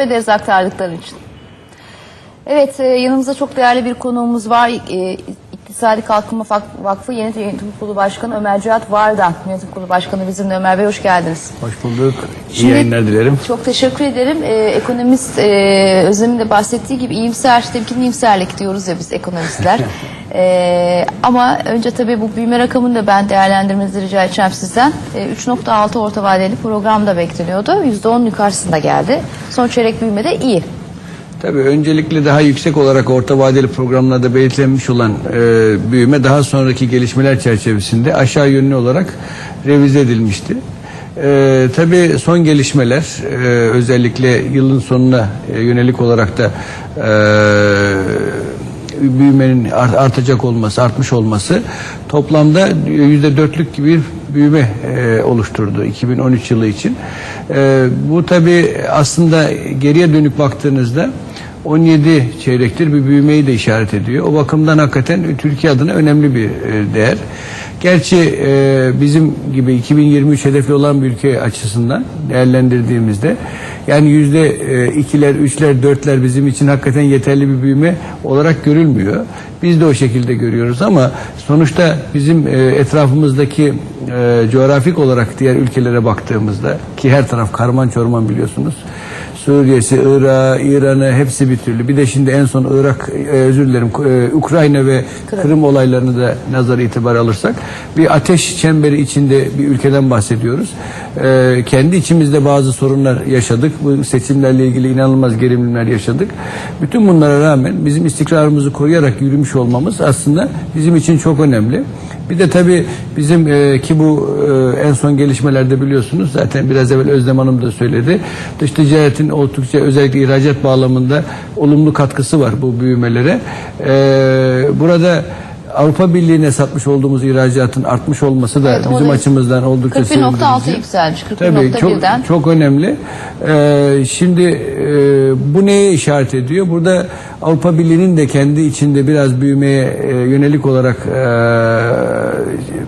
ederiz aktardıkları için. Evet, e, yanımızda çok değerli bir konuğumuz var. İktisadi Kalkınma Vakfı Yeni Yönetim Kurulu Başkanı Ömer Cihat Vardan. Yönetim Kurulu Başkanı bizimle Ömer Bey hoş geldiniz. Hoş bulduk. İyi Şimdi- yayınlar dilerim. Çok teşekkür ederim. Ee, ekonomist e, Özlem'in de bahsettiği gibi iyimser, temkinli iyimserlik diyoruz ya biz ekonomistler. Ee, ama önce tabii bu büyüme rakamını da ben değerlendirmenizi rica edeceğim sizden. Ee, 3.6 orta vadeli programda bekleniyordu. %10 yukarısında geldi. Son çeyrek büyüme de iyi. Tabii öncelikle daha yüksek olarak orta vadeli programlarda belirlenmiş olan e, büyüme daha sonraki gelişmeler çerçevesinde aşağı yönlü olarak revize edilmişti. E, tabii son gelişmeler e, özellikle yılın sonuna e, yönelik olarak da e, büyümenin art- artacak olması, artmış olması toplamda yüzde dörtlük gibi bir büyüme e, oluşturdu 2013 yılı için. E, bu tabi aslında geriye dönük baktığınızda 17 çeyrektir bir büyümeyi de işaret ediyor. O bakımdan hakikaten Türkiye adına önemli bir e, değer. Gerçi e, bizim gibi 2023 hedefli olan bir ülke açısından değerlendirdiğimizde yani yüzde e, ikiler, üçler, dörtler bizim için hakikaten yeterli bir büyüme olarak görülmüyor. Biz de o şekilde görüyoruz ama sonuçta bizim etrafımızdaki coğrafik olarak diğer ülkelere baktığımızda ki her taraf karman çorman biliyorsunuz. Suriye'si, Irak'ı, İran'ı hepsi bir türlü. Bir de şimdi en son Irak, e, özür dilerim, e, Ukrayna ve Kırım. olaylarını da nazar itibar alırsak bir ateş çemberi içinde bir ülkeden bahsediyoruz. E, kendi içimizde bazı sorunlar yaşadık. Bu seçimlerle ilgili inanılmaz gerilimler yaşadık. Bütün bunlara rağmen bizim istikrarımızı koruyarak yürümüş olmamız aslında bizim için çok önemli. Bir de tabii bizim e, ki bu e, en son gelişmelerde biliyorsunuz zaten biraz evvel Özlem Hanım da söyledi. Dış ticaretin oldukça özellikle ihracat bağlamında olumlu katkısı var bu büyümelere. E, burada Avrupa Birliği'ne satmış olduğumuz ihracatın artmış olması da Evet, bizim da açımızdan oldukça 41.6 sevindirici. yükselmiş. Tabii çok, 41.1'den. çok önemli. Ee, şimdi e, bu neye işaret ediyor? Burada Avrupa Birliği'nin de kendi içinde biraz büyümeye e, yönelik olarak e,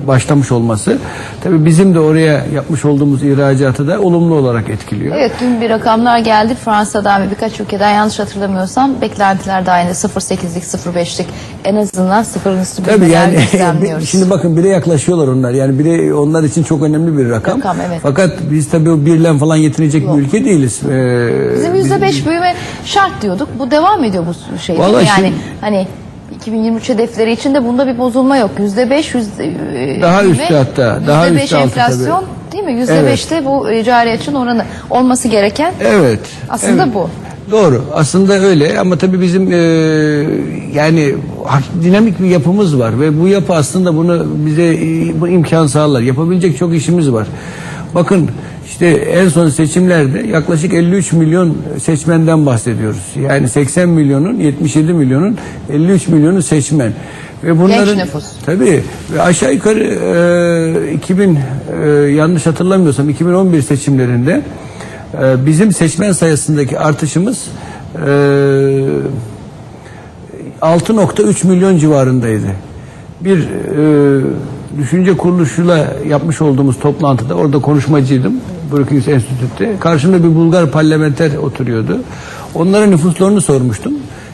başlamış olması tabii bizim de oraya yapmış olduğumuz ihracatı da olumlu olarak etkiliyor. Evet dün bir rakamlar geldi Fransa'dan ve birkaç ülkeden yanlış hatırlamıyorsam beklentiler de aynı 0.8'lik 0.5'lik en azından sıfırın üstü Tabii yani şimdi bakın bire yaklaşıyorlar onlar. Yani bire onlar için çok önemli bir rakam. Rakam, evet. Fakat biz tabii o birlen falan yetinecek bir ülke değiliz. Ee, Bizim yüzde beş büyüme şart diyorduk. Bu devam ediyor bu şey. değil mi? Vallahi yani şimdi- hani 2023 hedefleri içinde bunda bir bozulma yok. Yüzde beş yüzde Daha üstü hatta, daha yüzde beş üstü altı enflasyon değil mi? Yüzde Evet. beşte bu e, cari açın oranı olması gereken Evet. Aslında evet. bu. Doğru. Aslında öyle ama tabii bizim e, yani hak- dinamik bir yapımız var ve bu yapı aslında bunu bize e, bu imkan sağlar. Yapabilecek çok işimiz var. Bakın işte en son seçimlerde yaklaşık 53 milyon seçmenden bahsediyoruz. Yani 80 milyonun 77 milyonun 53 milyonu seçmen. Ve bunların nüfus. Tabii ve aşağı yukarı e, 2000 e, yanlış hatırlamıyorsam 2011 seçimlerinde e, bizim seçmen sayısındaki artışımız e, 6.3 milyon civarındaydı. Bir e, düşünce kuruluşuyla yapmış olduğumuz toplantıda orada konuşmacıydım. Brookings Enstitü'de. Karşımda bir Bulgar parlamenter oturuyordu. Onların nüfuslarını sormuştum.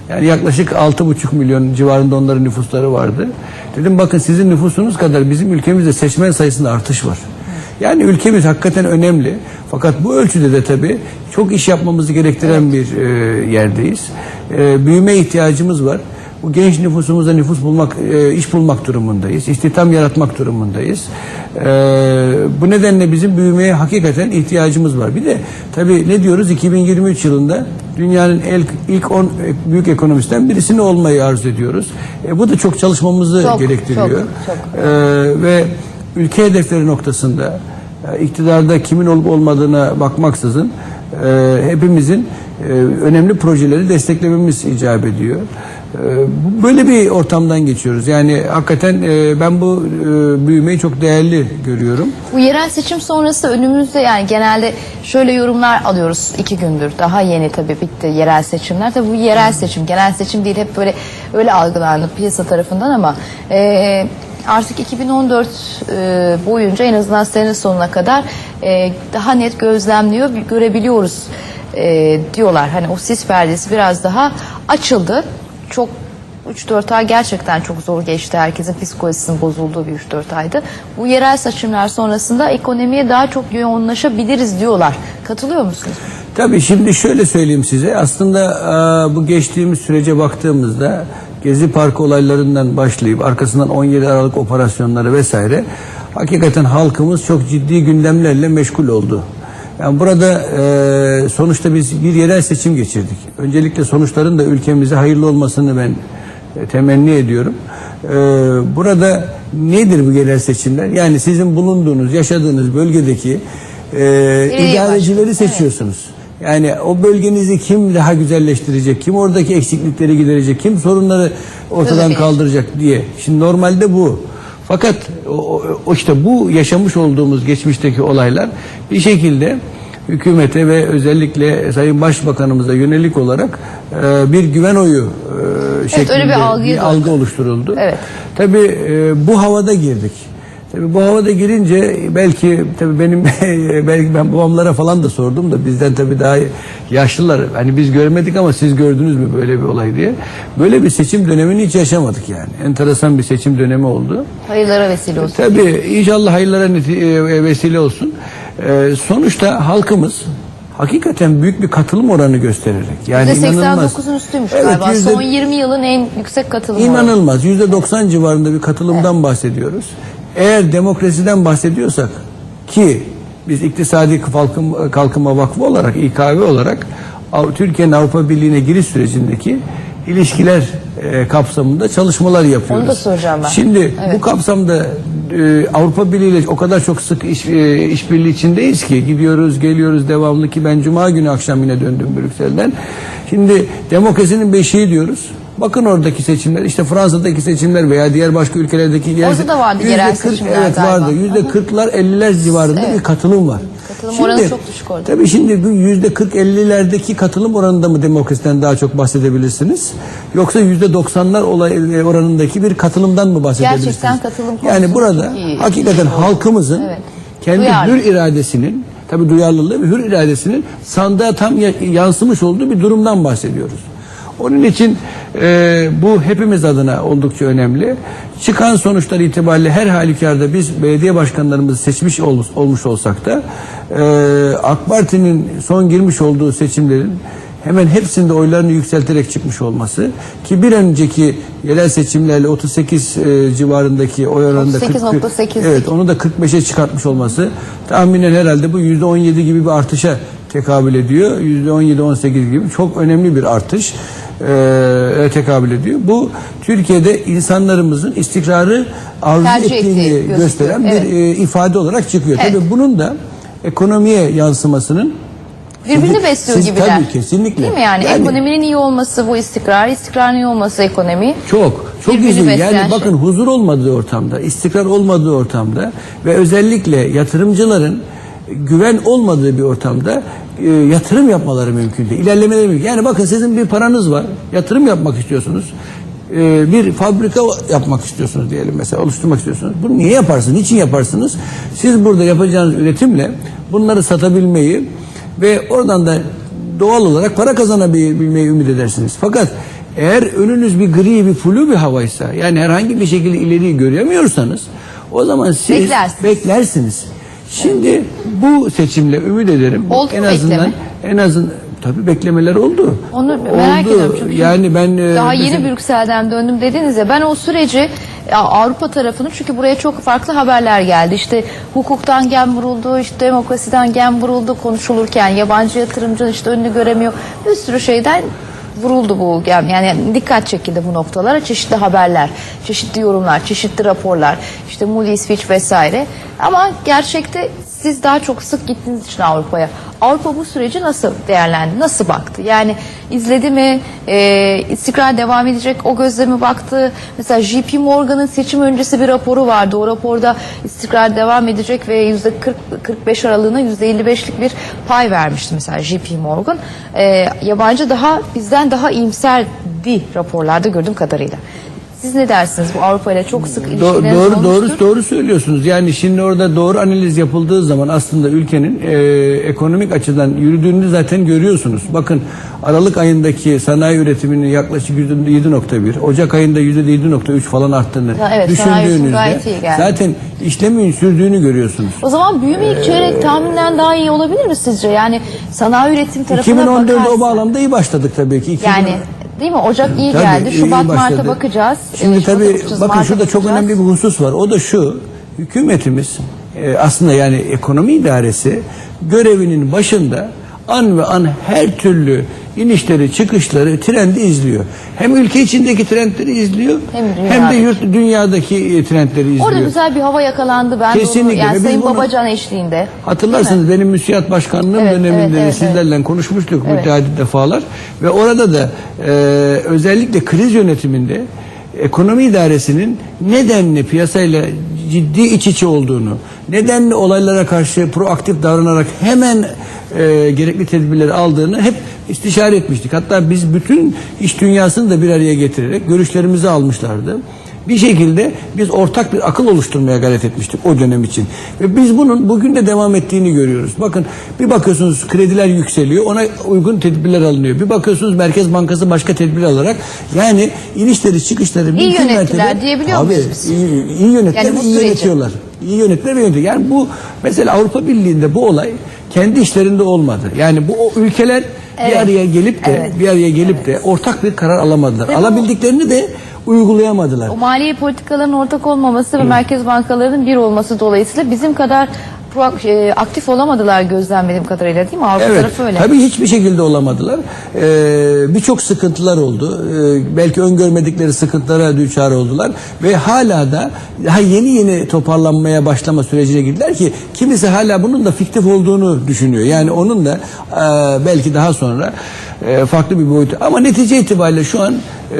Yani yaklaşık 6,5 milyon civarında onların nüfusları vardı. Dedim bakın sizin nüfusunuz kadar bizim ülkemizde seçmen sayısında artış var. Yani ülkemiz hakikaten önemli. Fakat bu ölçüde de tabii çok iş yapmamızı gerektiren bir e, yerdeyiz. E, büyüme ihtiyacımız var. Bu genç nüfusumuza nüfus bulmak, e, iş bulmak durumundayız. İstihdam yaratmak durumundayız. E, bu nedenle bizim büyümeye hakikaten ihtiyacımız var. Bir de tabii ne diyoruz 2023 yılında dünyanın ilk, ilk 10 büyük ekonomisten birisini olmayı arzu ediyoruz. E, bu da çok çalışmamızı Çok, gerektiriyor. çok, çok. E, ve ülke hedefleri noktasında e, iktidarda kimin olup olmadığına bakmaksızın e, hepimizin e, önemli projeleri desteklememiz icap ediyor. E, bu- böyle bir ortamdan geçiyoruz. Yani hakikaten e, ben bu e, büyümeyi çok değerli görüyorum. Bu yerel seçim sonrası önümüzde yani genelde şöyle yorumlar alıyoruz iki gündür. Daha yeni tabii bitti yerel seçimler. Tabii bu yerel seçim, genel seçim değil hep böyle öyle algılandı piyasa tarafından ama e, artık 2014 e, boyunca en azından sene sonuna kadar daha net gözlemliyor, görebiliyoruz. diyorlar. Hani o sis perdesi biraz daha açıldı. Çok 3-4 ay gerçekten çok zor geçti. Herkesin psikolojisinin bozulduğu bir 3-4 aydı. Bu yerel seçimler sonrasında ekonomiye daha çok yoğunlaşabiliriz diyorlar. Katılıyor musunuz? Tabii şimdi şöyle söyleyeyim size. Aslında e, bu geçtiğimiz sürece baktığımızda Gezi Parkı olaylarından başlayıp arkasından 17 Aralık operasyonları vesaire hakikaten halkımız çok ciddi gündemlerle meşgul oldu. Yani burada e, sonuçta biz bir yerel seçim geçirdik. Öncelikle sonuçların da ülkemize hayırlı olmasını ben e, temenni ediyorum. E, burada nedir bu yerel seçimler? Yani sizin bulunduğunuz, yaşadığınız bölgedeki e, idarecileri seçiyorsunuz. Yani o bölgenizi kim daha güzelleştirecek, kim oradaki eksiklikleri giderecek, kim sorunları ortadan kaldıracak diye. Şimdi normalde bu. Fakat o, o- işte bu yaşamış olduğumuz geçmişteki olaylar bir şekilde hükümete ve özellikle Sayın Başbakanımıza yönelik olarak e, bir güven oyu e, şeklinde öyle bir bir algı oluşturuldu. Evet. Tabii e, bu havada girdik. Tabii bu havada girince belki tabii benim belki ben babamlara falan da sordum da bizden tabii daha yaşlılar hani biz görmedik ama siz gördünüz mü böyle bir olay diye. Böyle bir seçim dönemini hiç yaşamadık yani. Enteresan bir seçim dönemi oldu. Hayırlara vesile olsun. Tabii inşallah hayırlara neti- e, vesile olsun. E, sonuçta halkımız hakikaten büyük bir katılım oranı göstererek yani inanılmaz. %89'un üstüymüş Evet, galiba. yüzde- Son 20 yılın en yüksek katılımı. İnanılmaz. Yüzde 90 civarında bir katılımdan bahsediyoruz. Eğer demokrasiden bahsediyorsak ki biz İktisadi Kalkınma, Kalkınma Vakfı olarak, İKV olarak Türkiye'nin Avrupa Birliği'ne giriş sürecindeki ilişkiler e, kapsamında çalışmalar yapıyoruz. Onu da soracağım ben. Şimdi bu kapsamda e, Avrupa Birliği ile o kadar çok sık iş, e, işbirliği içindeyiz ki gidiyoruz geliyoruz devamlı ki ben Cuma günü akşam yine döndüm Brüksel'den. Şimdi demokrasinin beşiği diyoruz. Bakın oradaki seçimler işte Fransa'daki seçimler veya diğer başka ülkelerdeki yer- Orada da vardı yerel kırk- seçimler Evet galiba. vardı. Yüzde kırklar elliler civarında bir katılım var. Katılım oranı çok düşük orada. Tabii şimdi bu yüzde 40 50'lerdeki katılım oranında mı demokrasiden daha çok bahsedebilirsiniz? Yoksa yüzde 90'lar olay oranındaki bir katılımdan mı bahsedebilirsiniz? Gerçekten katılım Yani burada iyi. hakikaten halkımızın Evet. kendi Duyarlı. hür iradesinin tabii duyarlılığı ve hür iradesinin sandığa tam ya- yansımış olduğu bir durumdan bahsediyoruz. Onun için e, bu hepimiz adına oldukça önemli. Çıkan sonuçlar itibariyle her halükarda biz belediye başkanlarımızı seçmiş olmuş, olmuş olsak da e, AK Parti'nin son girmiş olduğu seçimlerin hemen hepsinde oylarını yükselterek çıkmış olması ki bir önceki yerel seçimlerle 38 e, civarındaki oy oranında 38.8. evet onu da 45'e çıkartmış olması tahminen herhalde bu %17 gibi bir artışa tekabül ediyor. %17-18 gibi çok önemli bir artış e, tekabül ediyor. Bu Türkiye'de insanlarımızın istikrarı arzu Tercih ettiği ettiğini gösteren Evet. bir e, ifade olarak çıkıyor. Evet. Tabii bunun da ekonomiye yansımasının Birbirini besliyor siz- gibiler. Tabii kesinlikle. Değil mi yani? Ekonominin iyi olması bu istikrar, istikrarın iyi olması ekonomi. Çok, çok besleyen Yani şey. bakın huzur olmadığı ortamda, istikrar olmadığı ortamda ve özellikle yatırımcıların güven olmadığı bir ortamda e, yatırım yapmaları mümkün değil. İlerlemeleri mümkün. Yani bakın sizin bir paranız var, yatırım yapmak istiyorsunuz. E, bir fabrika yapmak istiyorsunuz diyelim mesela oluşturmak istiyorsunuz. Bunu niye yaparsınız? Niçin yaparsınız? Siz burada yapacağınız üretimle bunları satabilmeyi ve oradan da doğal olarak para kazanabilmeyi ümit edersiniz. Fakat eğer önünüz bir gri, bir flu bir havaysa, yani herhangi bir şekilde ileriyi göremiyorsanız, o zaman siz Beklersiniz. beklersiniz. Şimdi bu seçimle ümit ederim. Oldu en mu azından bekleme? en azından tabii beklemeler oldu. Onu merak Oldu. ediyorum çünkü yani ben e, daha yeni mesela- Brüksel'den döndüm dediniz ya ben o süreci ya Avrupa tarafını çünkü buraya çok farklı haberler geldi. İşte hukuktan gem vuruldu, işte demokrasiden gem vuruldu konuşulurken yabancı yatırımcı işte önünü göremiyor. Bir sürü şeyden vuruldu bu. Yani dikkat çekildi bu noktalara. Çeşitli haberler, çeşitli yorumlar, çeşitli raporlar, işte Moody's, Fitch vesaire. Ama gerçekte siz daha çok sık gittiğiniz için Avrupa'ya. Avrupa bu süreci nasıl değerlendi? Nasıl baktı? Yani izledi mi? E, istikrar devam edecek? O gözle mi baktı? Mesela JP Morgan'ın seçim öncesi bir raporu vardı. O raporda istikrar devam edecek ve yüzde 40-45 aralığına yüzde 55'lik bir pay vermişti mesela JP Morgan. E, yabancı daha bizden daha iyimserdi raporlarda gördüğüm kadarıyla. Siz ne dersiniz bu Avrupa ile çok sık Do- ilişkileriniz doğru doğru olmuştur. doğru söylüyorsunuz. Yani şimdi orada doğru analiz yapıldığı zaman aslında ülkenin e, ekonomik açıdan yürüdüğünü zaten görüyorsunuz. Bakın Aralık ayındaki sanayi üretiminin yaklaşık %7.1, Ocak ayında %7.3 falan arttığını Ha, evet, düşündüğünüzde zaten işlemin sürdüğünü görüyorsunuz. O zaman büyüme ilk çeyrek tahminden daha iyi olabilir mi sizce? Yani sanayi üretim tarafına 2014'de o bakarsak. bağlamda iyi başladık tabii ki. 2000 Yani değil mi? Ocak iyi Tabii, geldi. iyi Şubat, Mart'a başladı. bakacağız. Şimdi Ee, tabii bakacağız, bakın Mart'a şurada çok bakacağız. önemli bir husus var. O da şu. Hükümetimiz e, aslında yani ekonomi idaresi görevinin başında an ve an her türlü inişleri çıkışları trendi izliyor. Hem ülke içindeki trendleri izliyor Hem hem, de yurt dünyadaki e, trendleri izliyor. Orada güzel bir hava yakalandı. Ben de onu, Kesinlikle. yani biz Sayın bunu- Babacan eşliğinde. Hatırlarsınız benim müsiyat başkanlığım Evet, döneminde evet, evet, sizlerle konuşmuştuk Evet. müteahhit defalar ve orada da e, özellikle kriz yönetiminde ekonomi idaresinin nedenli piyasayla ciddi iç içe olduğunu, nedenli olaylara karşı proaktif davranarak hemen e, gerekli tedbirleri aldığını hep istişare etmiştik. Hatta biz bütün iş dünyasını da bir araya getirerek görüşlerimizi almışlardı bir şekilde biz ortak bir akıl oluşturmaya gayret etmiştik o dönem için. Ve biz bunun bugün de devam ettiğini görüyoruz. Bakın bir bakıyorsunuz krediler yükseliyor ona uygun tedbirler alınıyor. Bir bakıyorsunuz Merkez Bankası başka tedbir alarak yani inişleri çıkışları İyi mümkün yönettiler mertebe- diyebiliyor Tabii, muyuz biz? Iyi, iyi yönettiler Yani iyi süreci. yönetiyorlar. İyi yönettiler ve yönetiyor. Yani bu mesela Avrupa Birliği'nde bu olay kendi işlerinde olmadı. Yani bu o ülkeler bir Evet. araya gelip de Evet. bir araya gelip de ortak bir karar alamadılar. Ve Alabildiklerini de uygulayamadılar. O maliye politikalarının ortak olmaması ve merkez bankalarının bir olması dolayısıyla bizim kadar pro- e, aktif olamadılar gözlemlediğim kadarıyla değil mi? Avrupa Evet. tarafı öyle. Tabii hiçbir şekilde olamadılar. Ee, Birçok sıkıntılar oldu. Ee, belki öngörmedikleri sıkıntılara düçar oldular ve hala da daha yeni yeni toparlanmaya başlama sürecine girdiler ki kimisi hala bunun da fiktif olduğunu düşünüyor. Yani onun da e, belki daha sonra e, farklı bir boyutu. Ama netice itibariyle şu an e,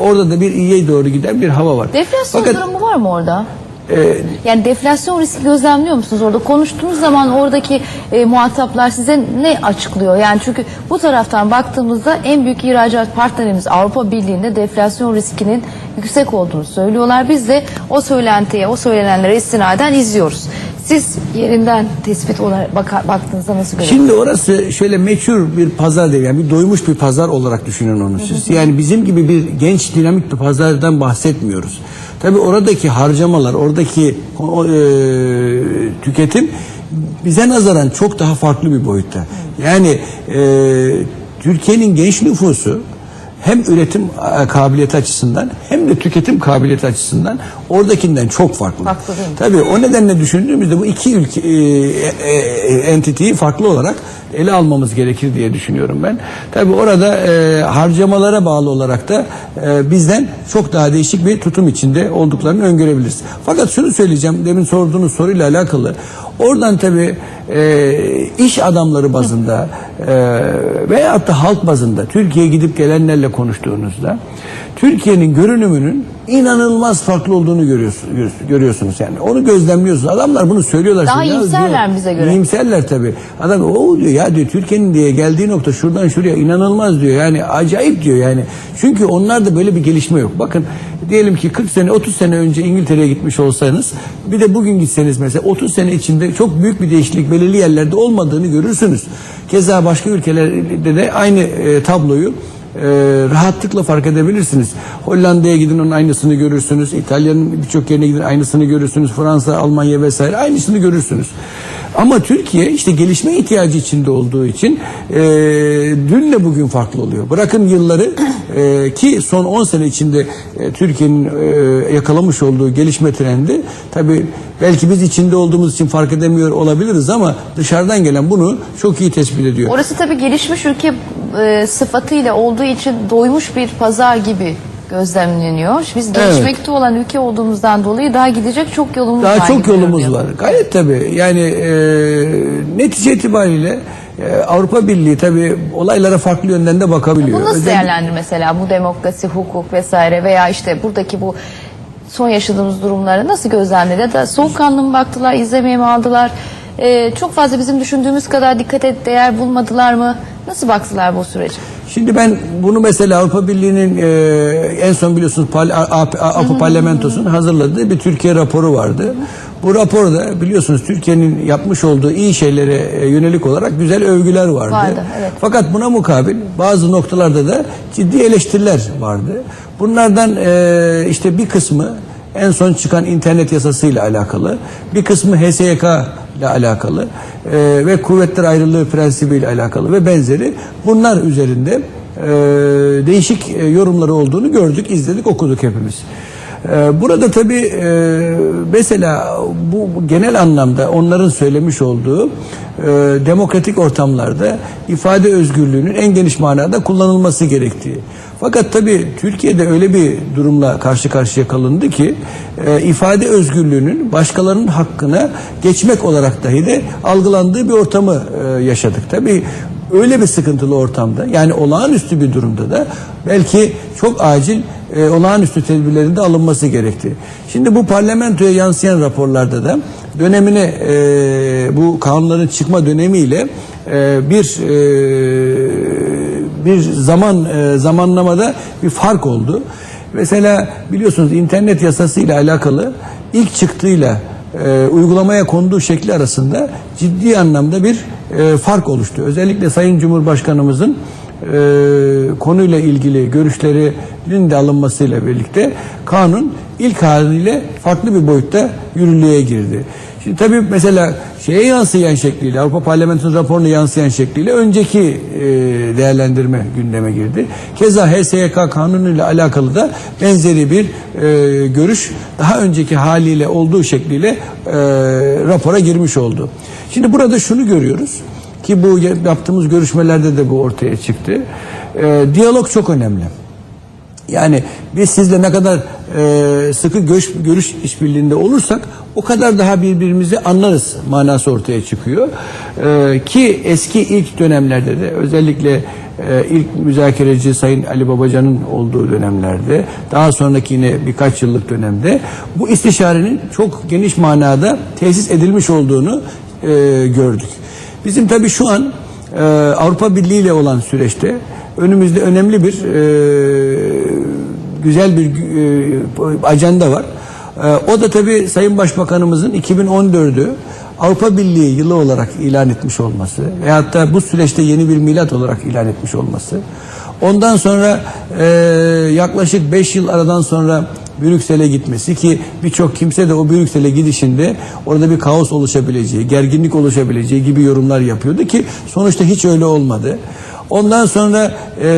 orada da bir iyiye doğru giden bir hava var. Deflasyon Fakat durumu var mı orada? E, Yani deflasyon riski gözlemliyor musunuz orada? Konuştuğunuz zaman oradaki e, muhataplar size ne açıklıyor? Yani çünkü bu taraftan baktığımızda en büyük ihracat partnerimiz Avrupa Birliği'nde deflasyon riskinin yüksek olduğunu söylüyorlar. Biz de o söylentiye, o söylenenlere istinaden izliyoruz. Siz yerinden tespit olarak baka- baktığınızda nasıl görüyorsunuz? Şimdi orası şöyle meçhur bir pazar değil yani bir doymuş bir pazar olarak düşünün onu siz. Yani bizim gibi bir genç dinamik bir pazardan bahsetmiyoruz. Tabii oradaki harcamalar, oradaki e, tüketim bize nazaran çok daha farklı bir boyutta. Yani e, Türkiye'nin genç nüfusu hem üretim e, kabiliyeti açısından hem de tüketim kabiliyeti açısından oradakinden çok farklı. Farklı değil mi? Tabii o nedenle düşündüğümüzde bu iki ülke e, e, e, entiteyi farklı olarak ele almamız gerekir diye düşünüyorum ben. Tabii orada e, harcamalara bağlı olarak da e, bizden çok daha değişik bir tutum içinde olduklarını öngörebiliriz. Fakat şunu söyleyeceğim demin sorduğunuz soruyla alakalı. Oradan tabii e, iş adamları bazında e, veyahut da halk bazında Türkiye'ye gidip gelenlerle konuştuğunuzda Türkiye'nin görünümünün inanılmaz farklı olduğunu görüyorsunuz, görüyorsunuz yani. Onu gözlemliyorsunuz. Adamlar bunu söylüyorlar. Daha. Ya iyimserler diyor, bize göre. İyimserler tabii. Adam o diyor ya diyor Türkiye'nin diye geldiği nokta şuradan şuraya inanılmaz diyor. Yani acayip diyor yani. Çünkü onlarda böyle bir gelişme yok. Bakın diyelim ki 40 sene 30 sene önce İngiltere'ye gitmiş olsanız bir de bugün gitseniz mesela 30 sene içinde çok büyük bir değişiklik belirli yerlerde olmadığını görürsünüz. Keza başka ülkelerde de aynı e, tabloyu e, rahatlıkla fark edebilirsiniz. Hollanda'ya gidin onun aynısını görürsünüz. İtalya'nın birçok yerine gidin aynısını görürsünüz. Fransa, Almanya vesaire aynısını görürsünüz. Ama Türkiye işte gelişme ihtiyacı içinde olduğu için e, dünle bugün farklı oluyor. Bırakın yılları e, ki son 10 sene içinde e, Türkiye'nin e, yakalamış olduğu gelişme trendi tabi belki biz içinde olduğumuz için fark edemiyor olabiliriz ama dışarıdan gelen bunu çok iyi tespit ediyor. Orası tabii gelişmiş ülke e, sıfatıyla olduğu için doymuş bir pazar gibi gözlemleniyor. Biz gelişmekte olan ülke olduğumuzdan dolayı daha gidecek çok yolumuz var. Daha çok yolumuz görünüyor. var. Gayet tabii. Yani e, netice itibariyle e, Avrupa Birliği tabii olaylara farklı yönden de bakabiliyor. Bu nasıl Özellikle- değerlendir mesela bu demokrasi, hukuk vesaire veya işte buradaki bu son yaşadığımız durumları nasıl gözlemledi? Da soğukkanlı mı baktılar, izlemeye mi aldılar? E, çok fazla bizim düşündüğümüz kadar dikkate değer bulmadılar mı? Nasıl baktılar bu sürece? Şimdi ben bunu mesela Avrupa Birliği'nin e, en son biliyorsunuz Pal- A- A- Avrupa Parlamentosu'nun hazırladığı bir Türkiye raporu vardı. Bu raporda biliyorsunuz Türkiye'nin yapmış olduğu iyi şeylere e, yönelik olarak güzel övgüler vardı. Vardı, evet. Fakat buna mukabil bazı noktalarda da ciddi eleştiriler vardı. Bunlardan e, işte bir kısmı en son çıkan internet yasasıyla alakalı, bir kısmı HSYK ile alakalı e, ve kuvvetler ayrılığı prensibiyle alakalı ve benzeri bunlar üzerinde e, değişik e, yorumları olduğunu gördük, izledik, okuduk hepimiz. E, Burada tabii e, mesela bu genel anlamda onların söylemiş olduğu e, demokratik ortamlarda ifade özgürlüğünün en geniş manada kullanılması gerektiği. Fakat tabii Türkiye'de öyle bir durumla karşı karşıya kalındı ki e, ifade özgürlüğünün başkalarının hakkına geçmek olarak dahi de algılandığı bir ortamı e, yaşadık. Tabii öyle bir sıkıntılı ortamda yani olağanüstü bir durumda da belki çok acil e, olağanüstü tedbirlerin de alınması gerekti. Şimdi bu parlamentoya yansıyan raporlarda da dönemine e, bu kanunların çıkma dönemiyle e, bir e, bir zaman e, zamanlamada bir fark oldu. Mesela biliyorsunuz internet yasası ile alakalı ilk çıktığıyla e, uygulamaya konduğu şekli arasında ciddi anlamda bir e, fark oluştu. Özellikle Sayın Cumhurbaşkanımızın e, konuyla ilgili görüşlerinin de alınmasıyla birlikte kanun ilk haliyle farklı bir boyutta yürürlüğe girdi. Şimdi tabii mesela şeye yansıyan şekliyle Avrupa Parlamentosu'nun raporuna yansıyan şekliyle önceki e, değerlendirme gündeme girdi. Keza HSYK kanunuyla alakalı da benzeri bir e, görüş daha önceki haliyle olduğu şekliyle e, rapora girmiş oldu. Şimdi burada şunu görüyoruz ki bu yaptığımız görüşmelerde de bu ortaya çıktı. E, diyalog çok önemli. Yani biz sizle ne kadar e, sıkı görüş, görüş işbirliğinde olursak o kadar daha birbirimizi anlarız manası ortaya çıkıyor. E, ki eski ilk dönemlerde de özellikle e, ilk müzakereci Sayın Ali Babacan'ın olduğu dönemlerde daha sonraki yine birkaç yıllık dönemde bu istişarenin çok geniş manada tesis edilmiş olduğunu e, gördük. Bizim tabii şu an e, Avrupa Birliği ile olan süreçte önümüzde önemli bir e, güzel bir e, ajanda var. E, o da tabii Sayın Başbakanımızın 2014'ü Avrupa Birliği yılı olarak ilan etmiş olması ve hatta bu süreçte yeni bir milat olarak ilan etmiş olması. Ondan sonra e, yaklaşık 5 yıl aradan sonra Brüksel'e gitmesi ki birçok kimse de o Brüksel'e gidişinde orada bir kaos oluşabileceği, gerginlik oluşabileceği gibi yorumlar yapıyordu ki sonuçta hiç öyle olmadı. Ondan sonra e,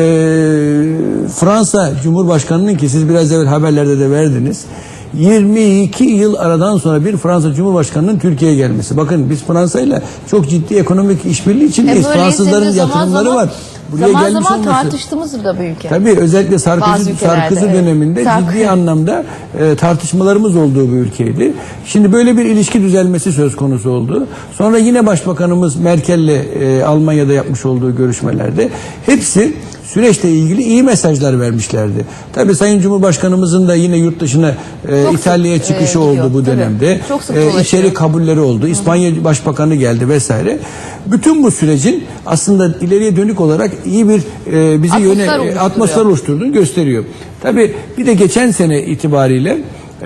Fransa Cumhurbaşkanı'nın ki siz biraz evvel haberlerde de verdiniz. 22 yıl aradan sonra bir Fransa Cumhurbaşkanı'nın Türkiye'ye gelmesi. Bakın biz Fransa ile çok ciddi ekonomik işbirliği içindeyiz. E, Fransızların yatırımları zaman- var. Buraya zaman gelmiş zaman olması. tartıştığımız da bir ülke. Tabii özellikle Sarkozy, Sarkozy döneminde Sarkozy. ciddi anlamda e, tartışmalarımız olduğu bir ülkeydi. Şimdi böyle bir ilişki düzelmesi söz konusu oldu. Sonra yine Başbakanımız Merkel'le e, Almanya'da yapmış olduğu görüşmelerde hepsi süreçle ilgili iyi mesajlar vermişlerdi. Tabii Sayın Cumhurbaşkanımızın da yine yurt dışına e, Çok İtalya'ya e, çıkışı gidiyor, oldu bu tabii. dönemde. Çok sık E, içeri kabulleri oldu. İspanya Başbakanı geldi vesaire. Bütün bu sürecin aslında ileriye dönük olarak iyi bir e, bizi Atmosfer yöne oluşturuyor. atmosfer oluşturduğunu gösteriyor. Tabii bir de geçen sene itibariyle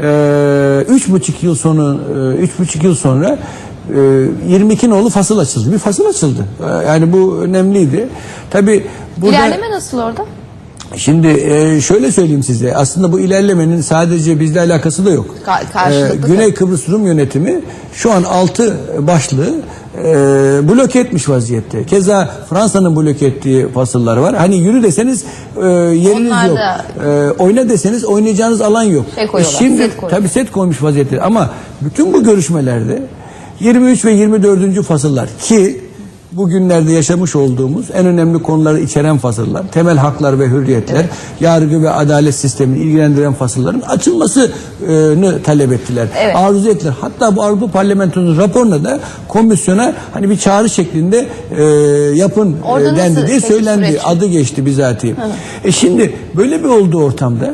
e, üç buçuk yıl sonu e, üç buçuk yıl sonra e, 22 nolu fasıl açıldı. Bir fasıl açıldı. E, Yani bu önemliydi. Tabii burada İlerleme nasıl orada? Şimdi e, şöyle söyleyeyim size. Aslında bu ilerlemenin sadece bizle alakası da yok. Ka- karşılıklı Güney Kıbrıs Rum yönetimi şu an altı başlığı e, bloke etmiş vaziyette. Keza Fransa'nın bloke ettiği fasıllar var. Hani yürü deseniz e, yeriniz Onlar yok. da- E, oyna deseniz oynayacağınız alan yok. Şey koyuyorlar, şimdi set koyuyorlar. tabii set koymuş vaziyette. Ama bütün bu görüşmelerde 23 ve 24. fasıllar ki bugünlerde yaşamış olduğumuz en önemli konuları içeren fasıllar, temel haklar ve hürriyetler, yargı ve adalet sistemini ilgilendiren fasılların açılmasını talep ettiler. Evet. Arzu ettiler. Hatta bu Avrupa Parlamentosu'nun raporuna da komisyona hani bir çağrı şeklinde e, yapın e, Orada dendi nasıl diye söylendi. süreç? Adı geçti bizatihi. E şimdi böyle bir olduğu ortamda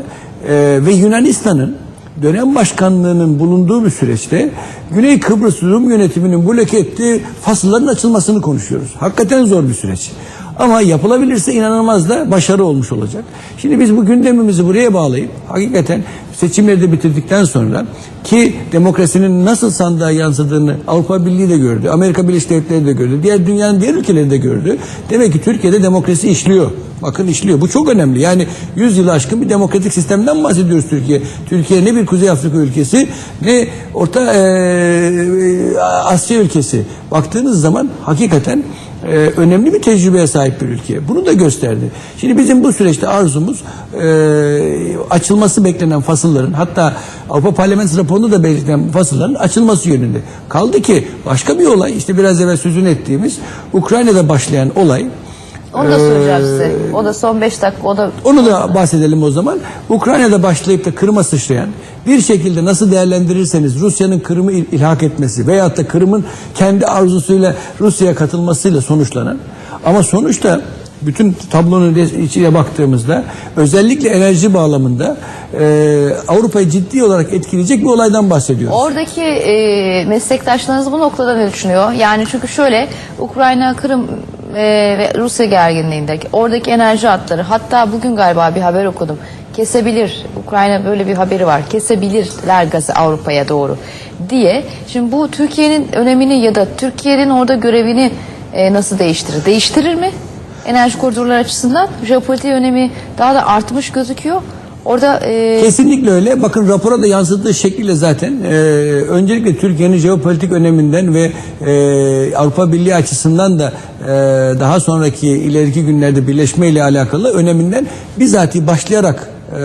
e, ve Yunanistan'ın dönem başkanlığının bulunduğu bir süreçte Güney Kıbrıs Rum yönetiminin bloke ettiği fasılların açılmasını konuşuyoruz. Hakikaten zor bir süreç. Ama yapılabilirse inanılmaz da başarı olmuş olacak. Şimdi biz bu gündemimizi buraya bağlayıp hakikaten seçimleri de bitirdikten sonra ki demokrasinin nasıl sandığa yansıdığını Avrupa Birliği de gördü, Amerika Birleşik Devletleri de gördü, diğer dünyanın diğer ülkeleri de gördü. Demek ki Türkiye'de demokrasi işliyor. Bakın işliyor. Bu çok önemli. Yani 100 yılı aşkın bir demokratik sistemden bahsediyoruz Türkiye. Türkiye ne bir Kuzey Afrika ülkesi ne Orta eee, Asya ülkesi. Baktığınız zaman hakikaten e, önemli bir tecrübeye sahip bir ülke. Bunu da gösterdi. Şimdi bizim bu süreçte arzumuz e, açılması beklenen fasılların hatta Avrupa Parlamentosu raporunda da belirtilen fasılların açılması yönünde. Kaldı ki başka bir olay işte biraz evvel sözünü ettiğimiz Ukrayna'da başlayan olay Onu da soracağım size. O da son 5 dakika. O da onu da bahsedelim o zaman. Ukrayna'da başlayıp da Kırım'a sıçrayan bir şekilde nasıl değerlendirirseniz Rusya'nın Kırım'ı il- ilhak etmesi veyahut da Kırım'ın kendi arzusuyla Rusya'ya katılmasıyla sonuçlanan ama sonuçta bütün tablonun res- içine baktığımızda özellikle enerji bağlamında e, Avrupa'yı ciddi olarak etkileyecek bir olaydan bahsediyoruz. Oradaki e, meslektaşlarınız bu noktada ne düşünüyor? Yani çünkü şöyle Ukrayna, Kırım e, ve Rusya gerginliğindeki oradaki enerji hatları hatta bugün galiba bir haber okudum. Kesebilir. Ukrayna böyle bir haberi var. Kesebilirler gazı Avrupa'ya doğru diye. Şimdi bu Türkiye'nin önemini ya da Türkiye'nin orada görevini e, nasıl değiştirir? Değiştirir mi? Enerji koridorları açısından jeopolitik önemi daha da artmış gözüküyor. Orada e, Kesinlikle öyle. Bakın rapora da yansıttığı şekliyle zaten e, öncelikle Türkiye'nin jeopolitik öneminden ve e, Avrupa Birliği açısından da e, daha sonraki ileriki günlerde birleşme ile alakalı öneminden bizatihi başlayarak e,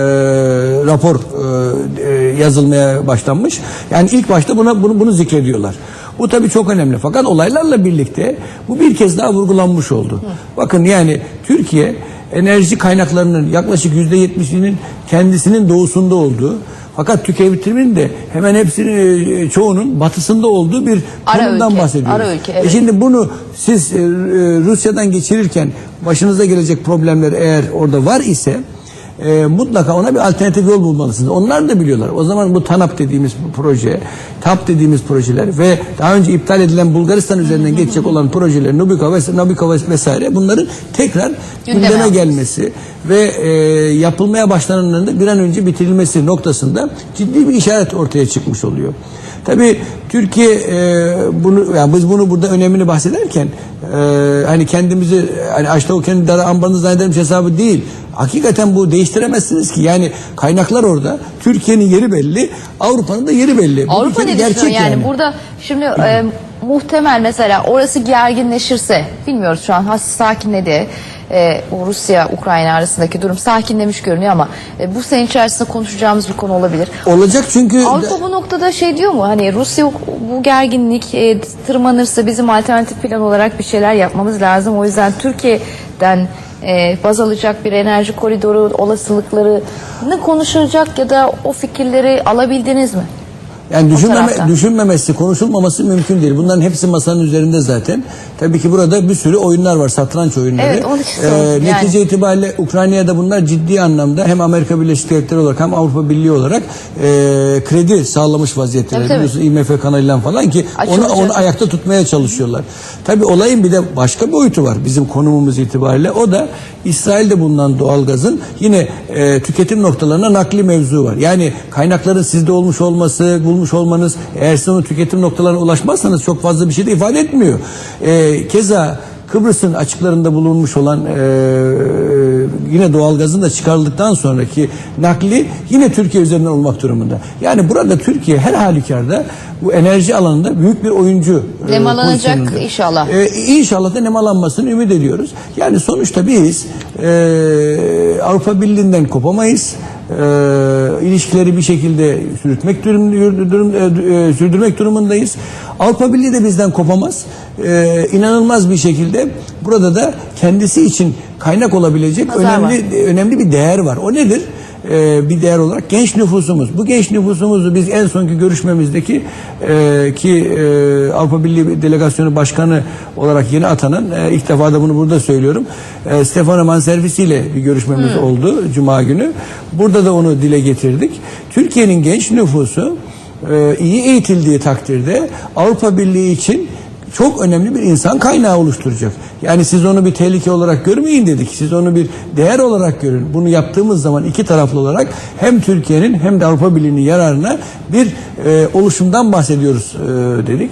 rapor e, e, yazılmaya başlanmış. Yani ilk başta buna bunu bunu zikrediyorlar. Bu tabii çok önemli. Fakat olaylarla birlikte bu bir kez daha vurgulanmış oldu. Bakın yani Türkiye enerji kaynaklarının yaklaşık yüzde yetmişinin kendisinin doğusunda olduğu fakat tüketimin de hemen hepsinin e, çoğunun batısında olduğu bir Ara konumdan ülke, bahsediyoruz. ara ülke, E evet. şimdi bunu siz e, e, Rusya'dan geçirirken başınıza gelecek problemler eğer orada var ise e, mutlaka ona bir alternatif yol bulmalısınız. Onlar da biliyorlar. O zaman bu TANAP dediğimiz bu proje, TAP dediğimiz projeler ve daha önce iptal edilen Bulgaristan üzerinden geçecek olan projeler, Nabucco, ves Nabucco ves- vesaire bunların tekrar Gündeme gündeme gelmesi ve e, yapılmaya başlananların da bir an önce bitirilmesi noktasında ciddi bir işaret ortaya çıkmış oluyor. Tabii Türkiye e, bunu yani biz bunu burada önemini bahsederken e, hani kendimizi hani açta o kendi dara ambarını zannedermiş hesabı değil. Hakikaten bu değiştiremezsiniz ki. Yani kaynaklar orada. Türkiye'nin yeri belli. Avrupa'nın da yeri belli. Bu Avrupa ne düşünüyor yani? Burada şimdi e, muhtemel mesela orası gerginleşirse bilmiyoruz şu an has sakinledi. E, o Rusya Ukrayna arasındaki durum sakinlemiş görünüyor ama e, bu sene içerisinde konuşacağımız bir konu olabilir. Olacak çünkü Avrupa bu noktada şey diyor mu? Hani Rusya bu gerginlik e, tırmanırsa bizim alternatif plan olarak bir şeyler yapmamız lazım. O yüzden Türkiye'den e, baz alacak bir enerji koridoru olasılıklarını konuşulacak ya da o fikirleri alabildiniz mi? Yani düşünmeme, düşünmemesi, konuşulmaması mümkün değil. Bunların hepsi masanın üzerinde zaten. Tabii ki burada bir sürü oyunlar var, satranç oyunları. Evet, onun için sordum. Yani- Netice itibariyle Ukrayna'ya da bunlar ciddi anlamda hem Amerika Birleşik Devletleri olarak hem Avrupa Birliği olarak e, kredi sağlamış vaziyetteler. Tabii, tabii. Biliyorsunuz IMF kanalıyla falan ki onu, Açılacak. onu ayakta tutmaya çalışıyorlar. Tabii olayın bir de başka boyutu var bizim konumumuz itibariyle. O da İsrail'de bulunan doğalgazın yine e, tüketim noktalarına nakli mevzu var. Yani kaynakların sizde olmuş olması, bulmuş olmanız eğer siz tüketim noktalarına ulaşmazsanız çok fazla bir şey de ifade etmiyor. E, keza Kıbrıs'ın açıklarında bulunmuş olan e, yine doğalgazın da çıkarıldıktan sonraki nakli yine Türkiye üzerinden olmak durumunda. Yani burada Türkiye her halükarda bu enerji alanında büyük bir oyuncu e, Nemalanacak pozisyonunda. inşallah. E, inşallah da nemalanmasını ümit ediyoruz. Yani sonuçta biz e, Avrupa Birliği'nden kopamayız. E, ilişkileri bir şekilde sürdürmek, durum, durum, e, e, sürdürmek durumundayız. Avrupa Birliği de bizden kopamaz. E, inanılmaz bir şekilde burada da kendisi için kaynak olabilecek Pazar önemli önemli bir değer var. O nedir? E, bir değer olarak genç nüfusumuz. Bu genç nüfusumuzu biz en sonki görüşmemizdeki e, ki e, Avrupa Birliği Delegasyonu Başkanı olarak yeni atanan e, ilk defa da bunu burada söylüyorum. E, Stefano Manservisi ile bir görüşmemiz oldu Cuma günü. Burada da onu dile getirdik. Türkiye'nin genç nüfusu e, iyi eğitildiği takdirde Avrupa Birliği için çok önemli bir insan kaynağı oluşturacak. Yani siz onu bir tehlike olarak görmeyin dedik. Siz onu bir değer olarak görün. Bunu yaptığımız zaman iki taraflı olarak hem Türkiye'nin hem de Avrupa Birliği'nin yararına bir e, oluşumdan bahsediyoruz e, dedik.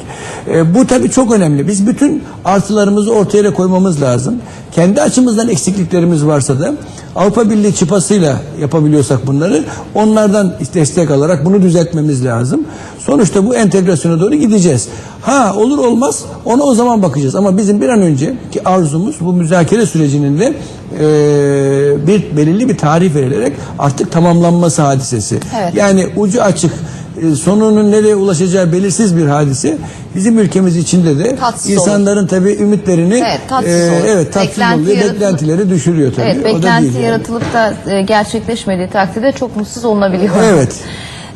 E, bu tabii çok önemli. Biz bütün artılarımızı ortaya koymamız lazım. Kendi açımızdan eksikliklerimiz varsa da Avrupa Birliği çıpasıyla yapabiliyorsak bunları onlardan destek alarak bunu düzeltmemiz lazım. Sonuçta bu entegrasyona doğru gideceğiz. Ha olur olmaz ona o zaman bakacağız. Ama bizim bir an önce ki arzumuz bu müzakere sürecinin de e, bir belirli bir tarih verilerek artık tamamlanması hadisesi. Evet. Yani ucu açık e, sonunun nereye ulaşacağı belirsiz bir hadise. Bizim ülkemiz içinde de Tatsız insanların tabii ümitlerini Evet, tatsız e, olur. evet tatsız Beklenti oluyor. Beklentileri düşürüyor tabii. Evet, O da beklenti değil yani. yaratılıp da e, gerçekleşmediği takdirde çok mutsuz olunabiliyor. Evet.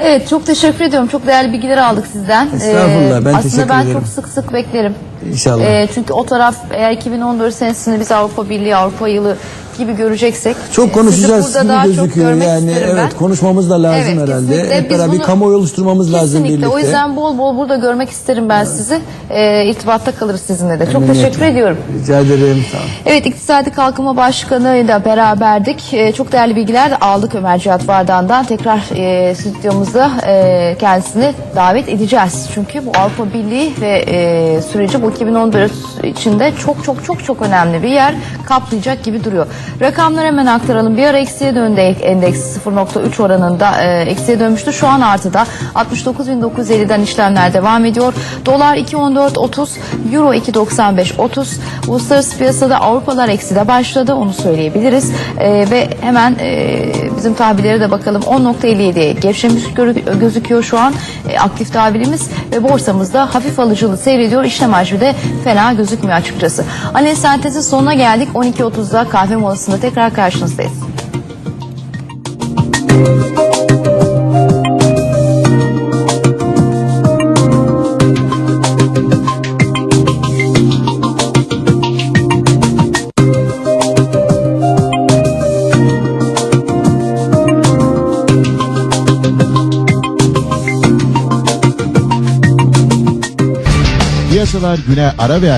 Evet, çok teşekkür ediyorum. Çok değerli bilgiler aldık sizden. Estağfurullah, ben aslında teşekkür ben ederim. çok sık sık beklerim. İnşallah. E, çünkü o taraf eğer 2014 senesinde biz Avrupa Birliği, Avrupa yılı gibi göreceksek Çok sizi konuşacağız burada gibi gözüküyor yani evet ben. konuşmamız da lazım Evet, herhalde. kesinlikle. Hep Biz beraber bir kamuoyu oluşturmamız lazım birlikte. O yüzden bol bol burada görmek isterim ben sizi. E, irtibatta kalırız sizinle de. Çok Memnuniyetle. teşekkür ediyorum. Rica ederim. Sağ olun. Evet İktisadi Kalkınma Başkanı ile beraberdik. Ee, çok değerli bilgiler de aldık Ömer Cihat Vardan'dan. Tekrar e, stüdyomuzda e, kendisini davet edeceğiz. Çünkü bu Avrupa Birliği ve e, süreci bu 2014 içinde çok çok çok çok önemli bir yer kaplayacak gibi duruyor. Rakamları hemen aktaralım. Bir ara eksiye döndü endeks 0.3 oranında e, eksiye dönmüştü. Şu an artıda 69.950'den işlemler devam ediyor. Dolar 2.14.30, Euro 2.95.30. Uluslararası piyasada Avrupalar ekside başladı onu söyleyebiliriz. E, ve hemen e, bizim tahvillere de bakalım 10.57'ye gevşemiş gözüküyor şu an e, aktif tahvilimiz ve borsamızda hafif alıcılı seyrediyor. İşlem hacmi de fena gözükmüyor açıkçası. Analiz sentezi sonuna geldik. 12.30'da kahve molasında tekrar karşınızdayız. Piyasalar güne ara ver